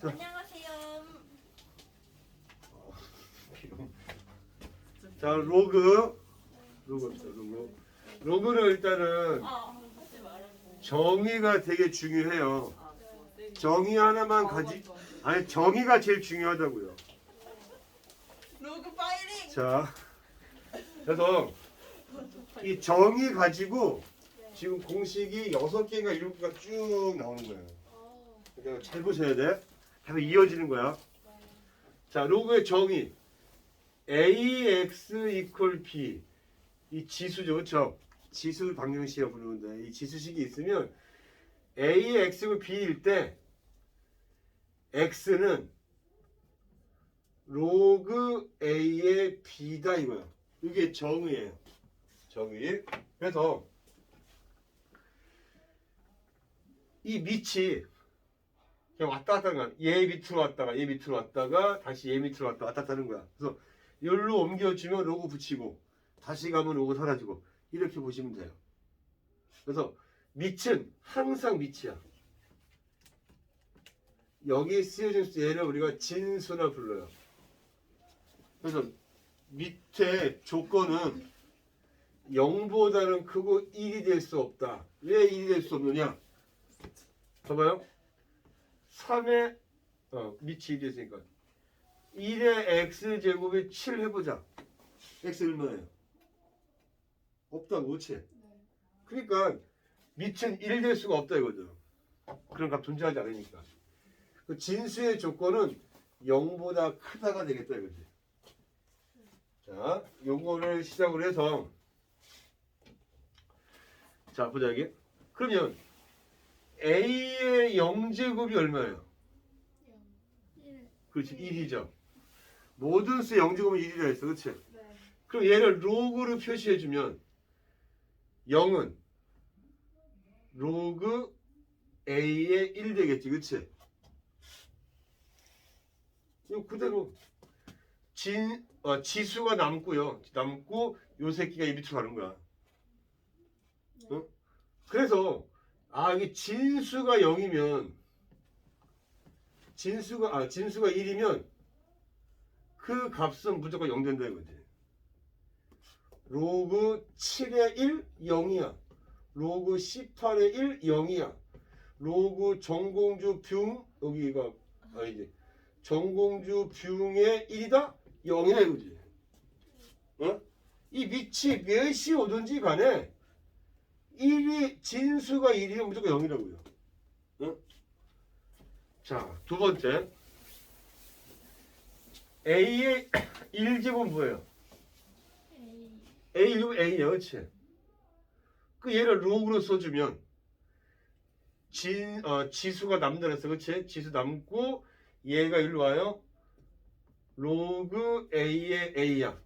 자. 안녕하세요. 자 로그 로그 없어 로그 로그는 일단은 아. 정의가 되게 중요해요. 아, 네. 정의 하나만 가지 아니 정의가 제일 중요하다고요. 로그 파이링. 자 그래서 이 정의 가지고 지금 공식이 여섯 개가 일곱 개가 쭉 나오는 거예요. 그러니까 잘 보셔야 돼. 하면 이어지는 거야. 자 로그의 정의 ax equal b 이 지수죠, 그렇죠? 지수 방정식이라고 부르는데 이 지수식이 있으면 ax고 b일 때 x는 로그 a의 b다 이거야. 이게 정의예요. 정의. 그래서 이 밑이 그냥 왔다 갔다 하는 거야. 얘 밑으로 왔다가 얘 밑으로 왔다가 다시 얘 밑으로 왔다 왔다 갔다 하는 거야. 그래서 여기로 옮겨주면 로고 붙이고 다시 가면 로고 사라지고 이렇게 보시면 돼요. 그래서 밑은 항상 밑이야. 여기 쓰여진 수 얘를 우리가 진수라 불러요. 그래서 밑에 조건은 0보다는 크고 1이 될 수 없다. 왜 1이 될 수 없느냐? 봐봐요. 3의 어, 밑이 1이 됐으니까 1의 x제곱이 7 해보자. x 얼마예요? 없다, 그렇지? 그러니까 밑은 1 될 수가 없다 이거죠. 그런 값 존재하지 않으니까. 그 진수의 조건은 0보다 크다가 되겠다 이거지. 자, 요거를 시작으로 해서 자, 보자 이게. 그러면 a의 0제곱이 얼마예요? 그렇지, 1이죠. 모든 수 0제곱은 1이라 했어, 그렇지? 그럼 얘를 로그로 표시해 주면 0은 로그 a의 1 되겠지, 그렇지? 이거 그대로 진 어, 지수가 남고요. 남고 요 새끼가 이 밑으로 가는 거야. 어? 그래서 아 이게 진수가 0이면 진수가 아 진수가 1이면 그 값은 무조건 0 된다 이거지. 로그 7의 1 0이야. 로그 18의 1 0이야. 로그 정공주 뷰 여기가 아니지. 정공주 뷰의 1이다 0이다 이거지. 어? 이 밑이 몇이 오든지 간에 1이 진수가 1이면 무조건 0이라고요. 어? 자, 두 번째. A의 1제곱은 뭐예요? A 1제곱 A예요. 그렇지? 그 얘를 로그로 써주면 진, 어, 지수가 남다 그랬어. 그렇지? 지수 남고 얘가 일로 와요. 로그 A의 A야.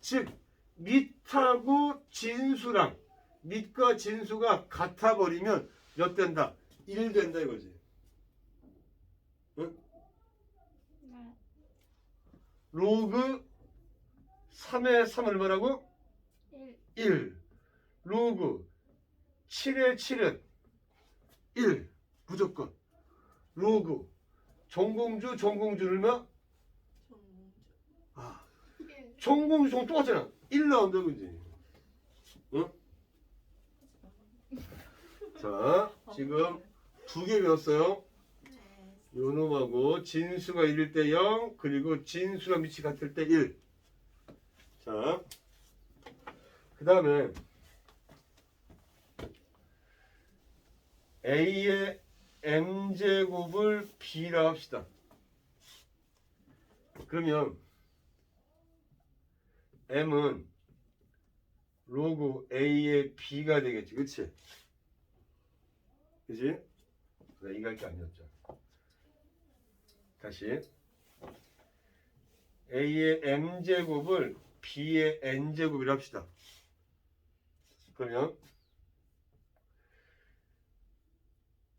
즉 밑하고 진수랑 밑과 진수가 같아 버리면 몇 된다? 1 된다 이거지. 응? 로그 3의 3 얼마라고? 1. 로그 7의 7은 1. 무조건. 로그 정공주 정공주 얼마? 아, 정공주 정 똑같잖아. 1 나온다 그지? 응? 자, 지금 두 개 배웠어요. 요 놈하고 진수가 1일 때 0, 그리고 진수가 밑이 같을 때 1. 자, 그 다음에 A의 M제곱을 B라 합시다. 그러면 M은 로그 A의 B가 되겠지, 그치? 그치? 그래, 이거 할게 아니었죠. 다시 A의 M제곱을 B의 N제곱이라 합시다. 그러면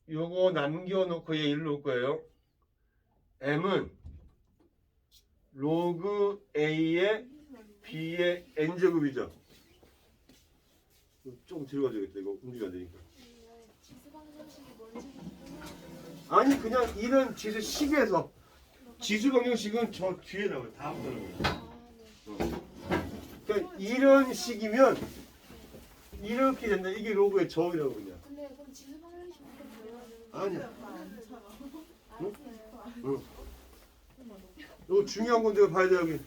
요거 남겨놓고 얘 일로 올 거예요. M은 로그 A의 B의 N제곱이죠. 조금 들어가줘야겠다. 이거 움직여야 되니까. 지수 방정식이 뭔지 궁금해. 아니 그냥 이런 지수 식에서 지수 방정식은 저 뒤에 나와요. 다음 거는. 그러니까 이런 식이면 이렇게 된다. 이게 로그의 저이라고 그냥. 근데 그럼 지수 방정식 아니야. 응. 이거 중요한 건데 봐야 돼 여기.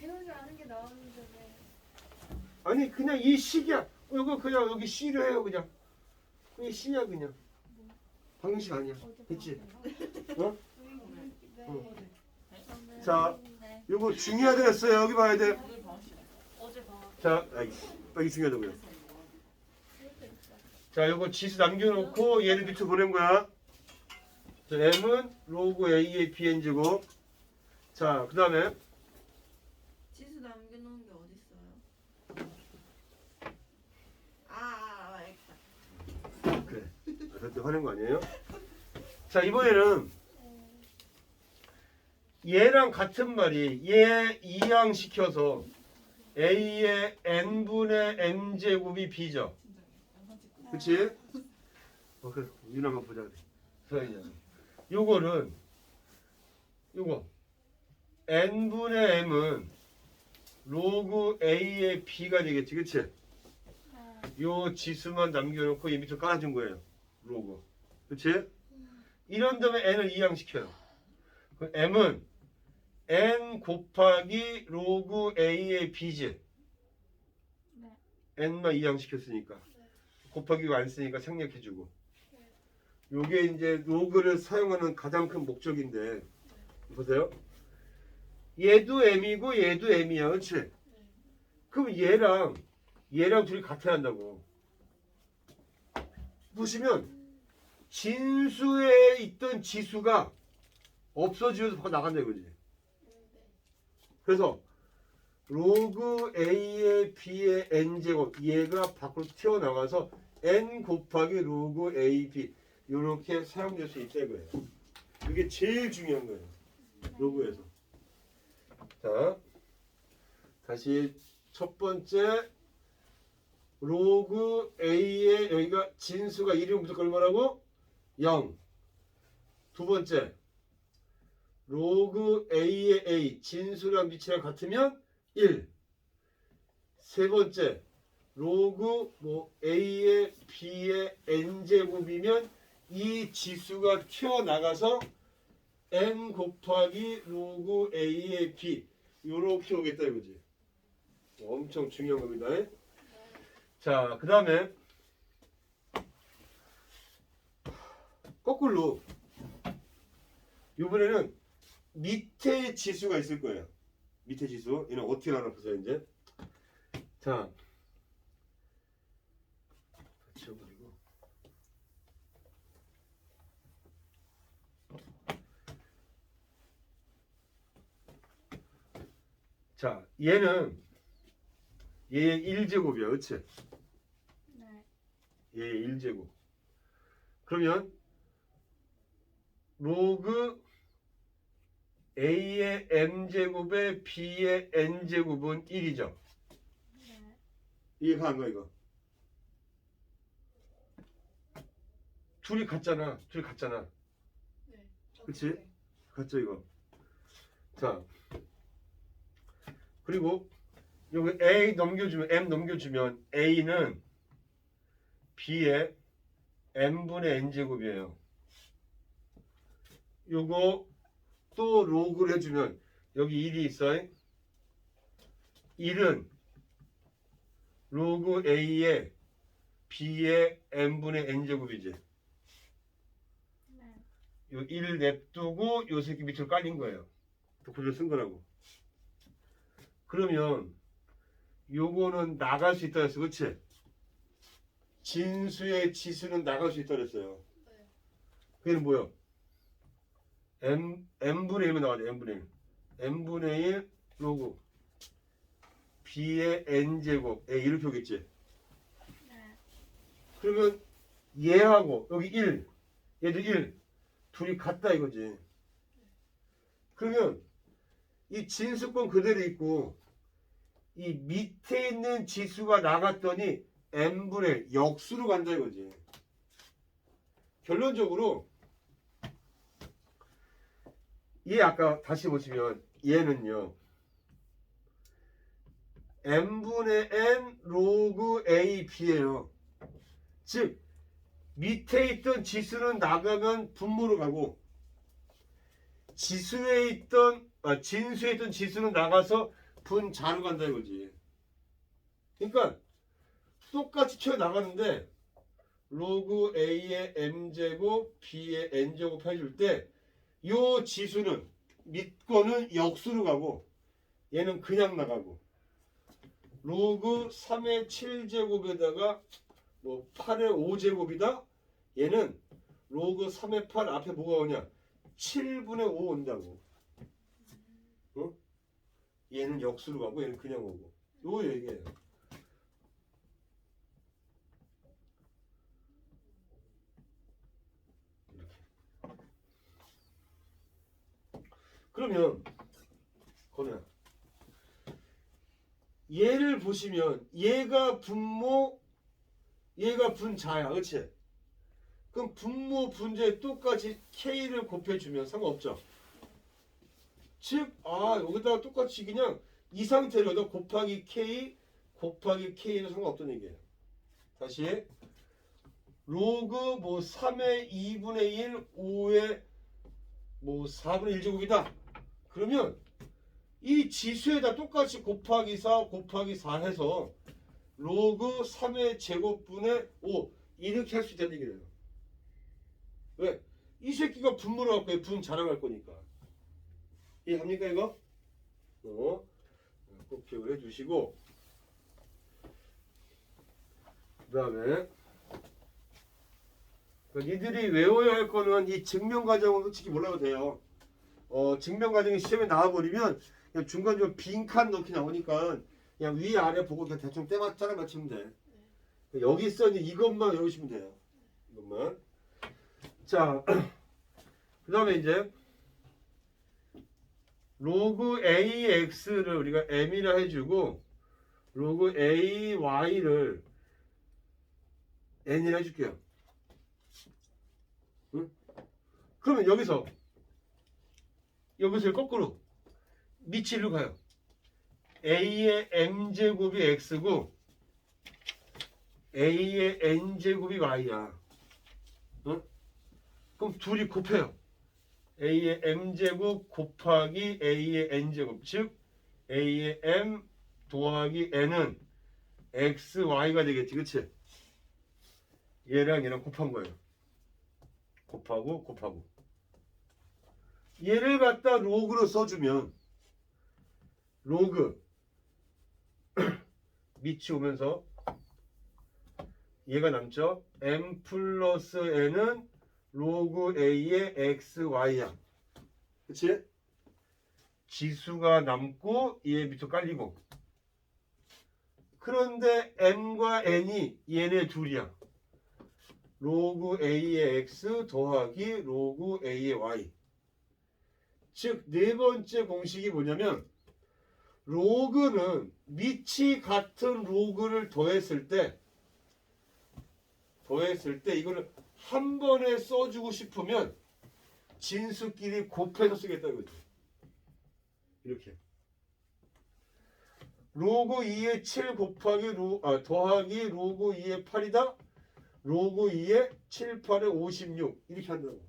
아니 그냥 이 식이야. 이거 그냥 여기 C로 해요 그냥. 그냥 C야 그냥. 방정식 아니야. 됐지? 어? 네. 자, 이거 중요하다 했어요. 여기 봐야 돼. 자, 아이, 여기 중요하다고요. 자, 요거 지수 남겨놓고 얘를 밑으로 보낸 거야. 자, m은 로그 a의 bn 제곱. 자, 그 다음에 지수 남겨놓은 게 어디 있어요? 아, 아, 알겠다. 그래. 아, 그때 화낸 거 아니에요? 자, 이번에는 얘랑 같은 말이 얘 이항시켜서 a의 n분의 n 제곱이 b죠. 그치? 어, 그래. 윤 한번 보자. 서현이야. 요거는 요거 n분의 m은 로그 a의 b가 되겠지. 그치? 요 지수만 남겨놓고 이 밑으로 깔아준 거예요. 로그. 그치? 이런 다음에 n을 이항시켜요. 그 m은 n 곱하기 로그 a의 b지. 네. n만 이항시켰으니까. 곱하기가 안 쓰니까 생략해주고. 요게 이제 로그를 사용하는 가장 큰 목적인데 보세요. 얘도 m이고 얘도 m이야, 그렇지? 그럼 얘랑 얘랑 둘이 같아야 한다고. 보시면 진수에 있던 지수가 없어지면서 밖 나간다 이거지. 그래서 로그 a의 b의 n 제곱 얘가 밖으로 튀어나가서 n 곱하기 로그 a b 이렇게 사용될 수 있다 이거예요. 이게 제일 중요한 거예요. 로그에서. 자, 다시 첫 번째 로그 a의 여기가 진수가 1이면 무조건 얼마라고? 0. 두 번째 로그 a의 a 진수랑 밑이랑 같으면 1. 세 번째 로그 뭐 a의 b의 n 제곱이면 이 지수가 튀어나가서 n 곱하기 로그 a의 b 요렇게 오겠다 이거지. 엄청 중요한 겁니다. 자, 그 다음에 거꾸로 이번에는 밑에 지수가 있을 거예요. 밑에 지수. 얘는 어떻게 하나 보세요, 이제. 자. 지워버리고. 자, 얘는 얘의 1제곱이야, 그치? 네. 얘의 1제곱. 그러면 로그 a의 m제곱에 b의 n제곱은 1이죠. 네. 이해가는 거야 이거. 둘이 같잖아. 둘이 같잖아. 네. 그치? 같죠 이거. 자. 그리고 여기 a 넘겨주면 m 넘겨주면 a는 b의 n분의 n제곱이에요. 요거 또 로그를 해주면 여기 1이 있어요. 1은 로그 a의 b의 n분의 n제곱이지. 네. 요1 냅두고 요 새끼 밑으로 깔린 거예요. 독후를 쓴 거라고. 그러면 요거는 나갈 수 있다 그랬어. 그치? 진수의 지수는 나갈 수 있다 그랬어요. 그게 뭐야? M, m분의 1만 나가죠. m분의 1. m분의 1 로그 b의 n제곱 에 이렇게 오겠지. 네. 그러면 얘하고 여기 1 얘도 1 둘이 같다 이거지 그러면 이 진수권 그대로 있고 이 밑에 있는 지수가 나갔더니 n분의 역수로 간다 이거지 결론적으로 이 아까 다시 보시면 얘는요. n분의 n 로그 a b예요. 즉 밑에 있던 지수는 나가면 분모로 가고 지수에 있던 아, 진수에 있던 지수는 나가서 분자로 간다 이거지. 그러니까 똑같이 튀어 나가는데 로그 a의 m 제곱 b의 n 제곱 해줄 때 요 지수는 밑 거는 역수로 가고 얘는 그냥 나가고. 로그 3의 7제곱에다가 뭐 8의 5제곱이다? 얘는 로그 3의 8 앞에 뭐가 오냐? 7분의 5 온다고. 어? 얘는 역수로 가고 얘는 그냥 오고. 요 얘기예요 그러면 건우야. 얘를 보시면 얘가 분모 얘가 분자야 그렇지? 그럼 분모 분자에 똑같이 K를 곱해주면 상관없죠? 즉 아 여기다가 똑같이 그냥 이 상태로 너 곱하기 K 곱하기 K는 상관없다는 얘기예요. 다시. 로그 뭐 3의 2분의 1 5의 뭐 4분의 1제곱이다 그러면 이 지수에다 똑같이 곱하기 4 곱하기 4 해서 로그 3의 제곱분의 5 이렇게 할 수 있다는 얘기예요. 왜? 이 새끼가 분모를 갖고 분 자랑할 거니까. 이해합니까 이거? 어, 꼭 기억을 해주시고 그 다음에 니들이 외워야 할 거는 이 증명 과정은 솔직히 몰라도 돼요. 어, 증명 과정이 시험에 나와버리면 그냥 중간중간 빈칸 넣기 나오니까 그냥 위 아래 보고 그냥 대충 때맞 짜라 맞추면 돼. 여기 써 있는 이것만 외우시면 돼요. 이것만. 자, 그 다음에 이제 로그 AX를 우리가 M이라 해주고 로그 AY를 N이라 해줄게요. 응? 그러면 여기서 여기서 거꾸로 밑으로 가요. a의 m제곱이 x고 a의 n제곱이 y야. 어? 그럼 둘이 곱해요. a의 m제곱 곱하기 a의 n제곱 즉 a의 m 더하기 n은 x, y가 되겠지 그치? 얘랑 얘랑 곱한 거예요. 곱하고 곱하고 얘를 갖다 로그로 써주면 로그 밑이 오면서 얘가 남죠. m 플러스 n은 로그 a의 x, y야. 그치? 지수가 남고 얘 밑으로 깔리고 그런데 m과 n이 얘네 둘이야. 로그 a의 x 더하기 로그 a의 y 즉 네 번째 공식이 뭐냐면 로그는 밑이 같은 로그를 더했을 때 더했을 때 이거를 한 번에 써주고 싶으면 진수끼리 곱해서 쓰겠다 이거지. 이렇게. 로그 2의 7 곱하기 로, 아, 더하기 로그 2의 8이다. 로그 2의 7, 8의 56 이렇게 한다고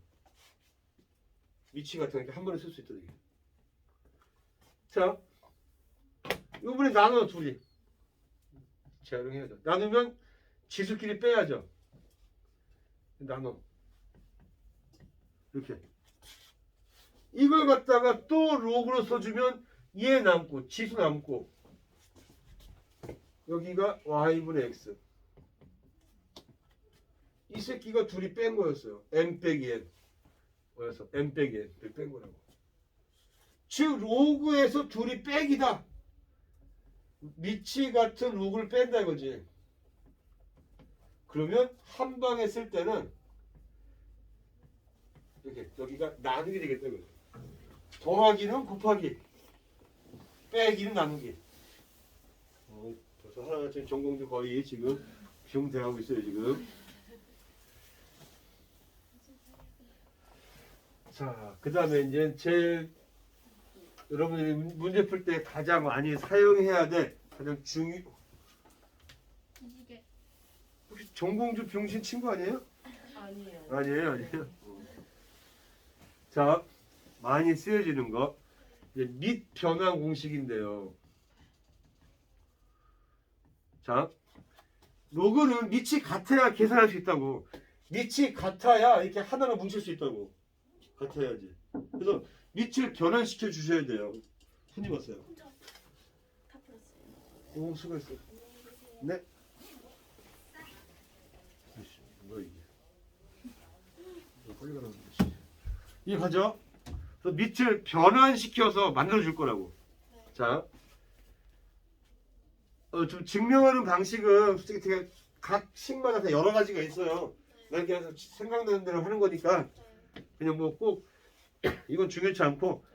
위치 같은 게한 번에 쓸 수 있다 이게. 자, 이번에 나눠 둘이 재활용해야죠. 나누면 지수끼리 빼야죠. 나눠 이렇게 이걸 갖다가 또 로그로 써주면 얘 남고 지수 남고 여기가 y분의 x 이 새끼가 둘이 뺀 거였어요. m 빼기 n 그래서 빼기 n을 뺀 거라고. 즉 로그에서 둘이 빼기다. 밑이 같은 로그를 뺀다 이거지. 그러면 한 방에 쓸 때는 이렇게 여기가 나누게 되겠다 이거지. 더하기는 곱하기, 빼기는 나누기. 어, 벌써 하나같이 전공도 거의 지금 비용돼가고 있어요 지금. 자, 그 다음에 이제 제일 여러분들이 문제 풀 때 가장 많이 사용해야 될 가장 중요 혹시 정공주 병신 친구 아니에요? 아니에요. 아니에요, 아니에요. 자, 많이 쓰여지는 거 이제 밑 변환 공식인데요. 자, 로그는 밑이 같아야 계산할 수 있다고. 밑이 같아야 이렇게 하나로 뭉칠 수 있다고. 같아야지. 그래서 밑을 변환시켜 주셔야 돼요. 손님 왔어요. 다 풀었어요. 오, 수고했어. 네. 아이씨, 뭐야 이게? 너 빨리 가라고 그러지. 이게 가죠? 그래서 밑을 변환시켜서 만들어 줄 거라고. 자, 어, 좀 증명하는 방식은 솔직히 되게 각 식마다 다 여러 가지가 있어요. 난 그냥 생각나는 대로 하는 거니까 그냥 뭐 꼭 이건 중요치 않고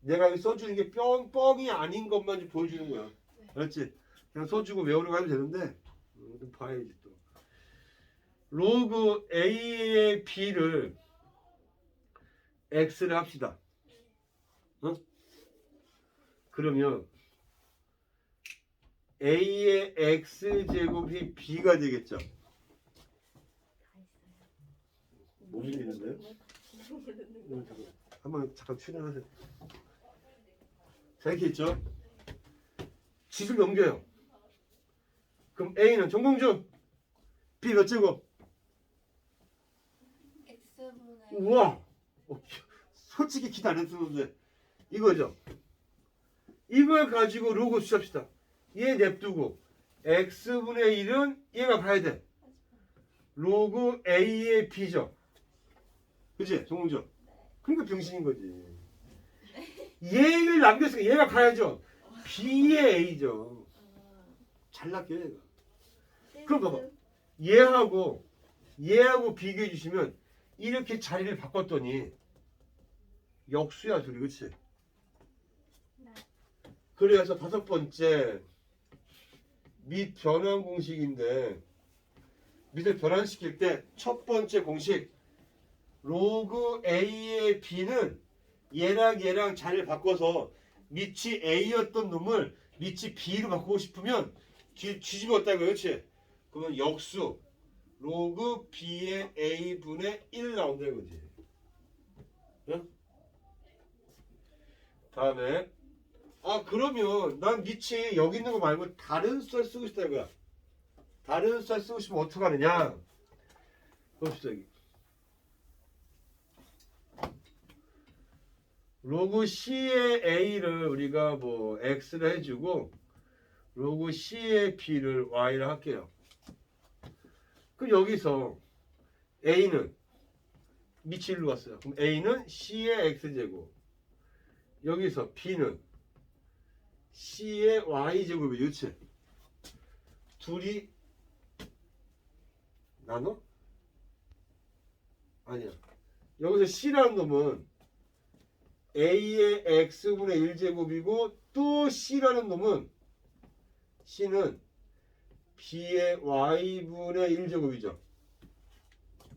내가 여기 써주는 게 뻥, 뻥이 아닌 것만 좀 보여주는 거야. 그렇지? 그냥 써주고 외우려고 하면 되는데 음, 좀 봐야지 또. 로그 A의 B를 X를 합시다. 어? 그러면 A의 X 제곱이 B가 되겠죠. 못? 음, 잠깐. 한번 잠깐 출연하세요. 자 이렇게 있죠. 지수를 넘겨요. 그럼 A는 정공주 B 몇 제곱? X분의 우와! 어, 솔직히 기대 안 했었는데 이거죠. 이걸 가지고 로그 수합시다. 얘 냅두고 x분의 1은 얘가 봐야 돼. 로그 a의 b죠. 그치? 정공주. 그러니까 병신인 거지. 얘를 남겼으니까 얘가 가야죠. b의 a죠. 잘났게 얘가. 그럼 봐봐. 얘하고 얘하고 비교해 주시면 이렇게 자리를 바꿨더니 역수야 둘이 그치? 네. 그래서 다섯 번째 밑 변환 공식인데 밑을 변환시킬 때 첫 번째 공식 로그 a의 b는 얘랑 얘랑 자리를 바꿔서 밑이 a였던 놈을 밑이 b로 바꾸고 싶으면 뒤, 뒤집었다 이거 그렇지? 그러면 역수 로그 b의 a분의 1 나온다 이거지 응? 다음에 아 그러면 난 밑이 여기 있는 거 말고 다른 숫자 쓰고 싶다 이거야 다른 숫자 쓰고 싶으면 어떡하느냐 봅시다 여기 로그 C의 A를 우리가 뭐 X를 해주고 로그 C의 B를 Y를 할게요. 그럼 여기서 A는 밑이 일로 왔어요. 그럼 A는 C의 X제곱. 여기서 B는 C의 Y제곱이 유치 둘이 나눠? 아니야. 여기서 C라는 놈은 A의 X분의 1제곱이고 또 C라는 놈은 C는 B의 Y분의 1제곱이죠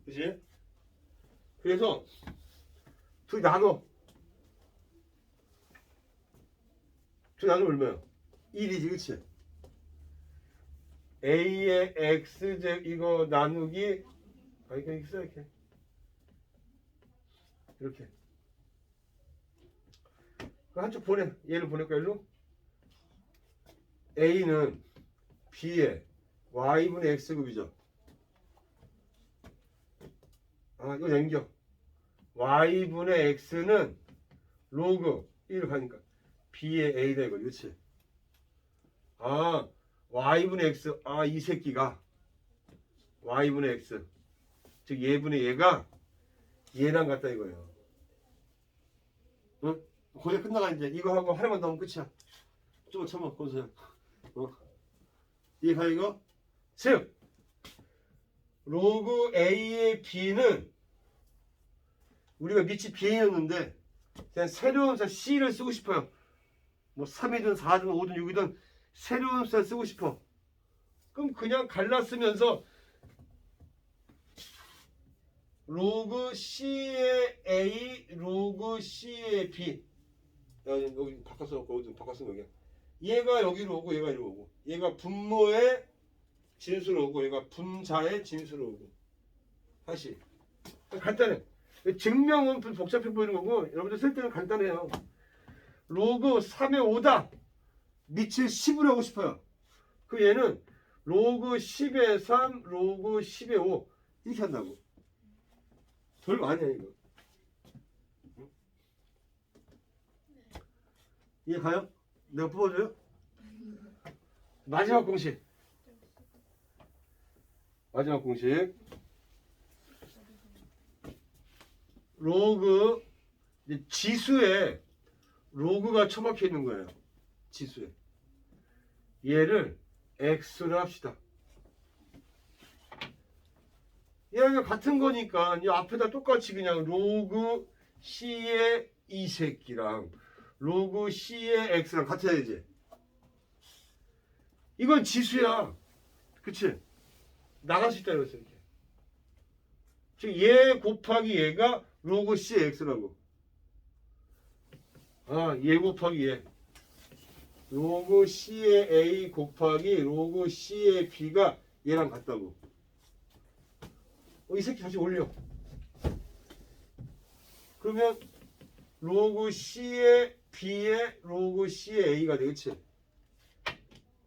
그치? 그래서 둘이 나눠 둘이 나누면 얼마야? 1이지 그치? A의 X제 이거 나누기 아 이거 있어 이렇게 이렇게 그 한쪽 보내. 얘를 보낼까 일로? A는 B의 Y분의 X급이죠. 아 이거 남겨. Y분의 X는 로그 1 가니까 B의 A다 이거. 그렇지? 아 Y분의 X 아 이 새끼가 Y분의 X. 즉 얘분의 얘가 얘랑 같다 이거예요. 응? 거의 끝나가 이제 이거 하고 하나만 더 하면 끝이야 좀 참아 거기서 어? 이해가 이거? 즉 로그 A의 B는 우리가 밑이 B였는데 그냥 새로운 숫자 C를 쓰고 싶어요 뭐 3이든 4든 5든 6이든 새로운 숫자 쓰고 싶어 그럼 그냥 갈라 쓰면서 로그 C의 A C의 B 야, 여기 바꿔서 놓고 어디 바꿔서 여기 얘가 여기로 오고 얘가 이리로 오고. 얘가 분모의 진수로 오고 얘가 분자의 진수로 오고. 다시. 간단해. 증명은 좀 복잡해 보이는 거고 여러분들 쓸 때는 간단해요. 로그 3의 5다. 밑을 10으로 하고 싶어요. 그 얘는 로그 10의 3 로그 10의 5 이렇게 한다고. 별거 아니야 이거 이해 가요? 내가 뽑아줘요? 마지막 공식. 마지막 공식. 로그 지수에 로그가 처박혀 있는 거예요. 지수에. 얘를 x로 합시다. 얘가 같은 거니까 이 앞에다 똑같이 그냥 로그 c의 이 새끼랑 로그 c의 x랑 같아야 되지? 이건 지수야. 그치? 나갈 수 있다 이랬어 이렇게. 즉 얘 곱하기 얘가 로그 c의 x라고. 아 얘 곱하기 얘. 로그 c의 a 곱하기 로그 c의 b가 얘랑 같다고. 어, 이 새끼 다시 올려. 그러면 로그 c의 b의 로그 c의 a가 되겠지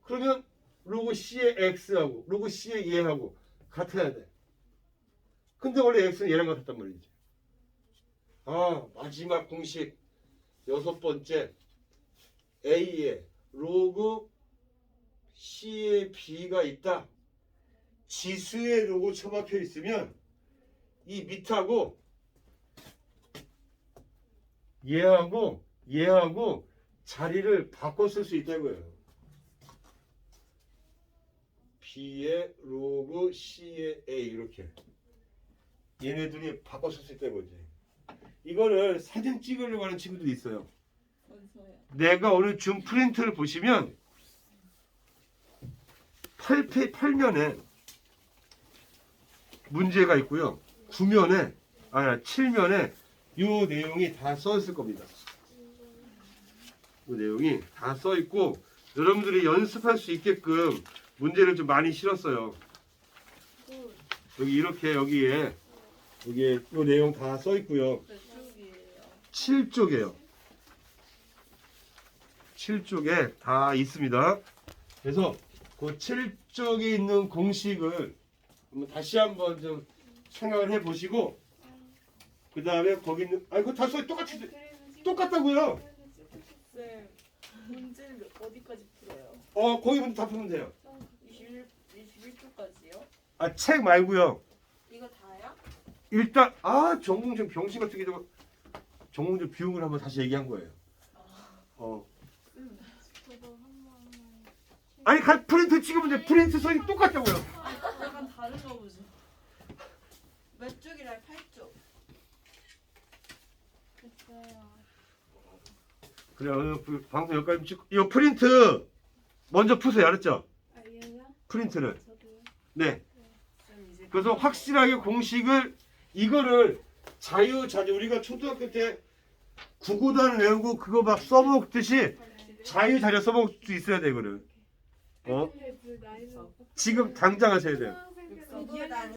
그러면 로그 c의 x하고 로그 c의 얘하고 같아야 돼. 근데 원래 x는 얘랑 같았단 말이지. 아 마지막 공식 여섯 번째 a에 로그 c의 b가 있다. 지수의 로고 처박혀 있으면 이 밑하고 얘하고 얘하고 자리를 바꿔 쓸 수 있다고요. B의 로그 C의 A 이렇게 얘네들이 바꿔 쓸 수 있다는 거지. 이거를 사진 찍으려고 하는 친구들이 있어요. 내가 오늘 준 프린트를 보시면 8페 8면에 문제가 있고요. 9면에 아니 7면에 요 내용이 다 써 있을 겁니다. 요 내용이 다 써 있고 여러분들이 연습할 수 있게끔 문제를 좀 많이 실었어요. 여기 이렇게 여기에 여기에 요 내용 다 써 있고요. 몇 쪽이에요? 7쪽이에요. 7쪽에 다 있습니다. 그래서 그 7쪽에 있는 공식을 다시 한번 좀 생각을 해 보시고 그 다음에 거기 있는 아 이거 다 써, 똑같이 똑같다고요. 쌤, 문제를 어디까지 풀어요? 어 거기 문제 다 풀면 돼요. 21, 21쪽까지요? 아 책 말고요. 이거 다요? 일단 아좀 병신 같은 게좀 전공 좀 비용을 한번 다시 얘기한 거예요. 어 저도 한번 아니 가 프린트 찍으면 돼. 프린트 선이 똑같다고요. 약간 다른가 보죠. 몇 쪽이라 8쪽. 됐어요. 그래 오늘 그 방송 여기까지 찍고. 이 프린트 먼저 푸세요. 알았죠? 아 얘요? 프린트를. 저도요. 네. 쌤 이제 그래서 확실하게 공식을 이거를 자유자재 우리가 초등학교 때 구구단 외우고 그거 막 써먹듯이 자유자재 써먹을 수 있어야 돼 이거를. 어? 지금 당장 하셔야 돼요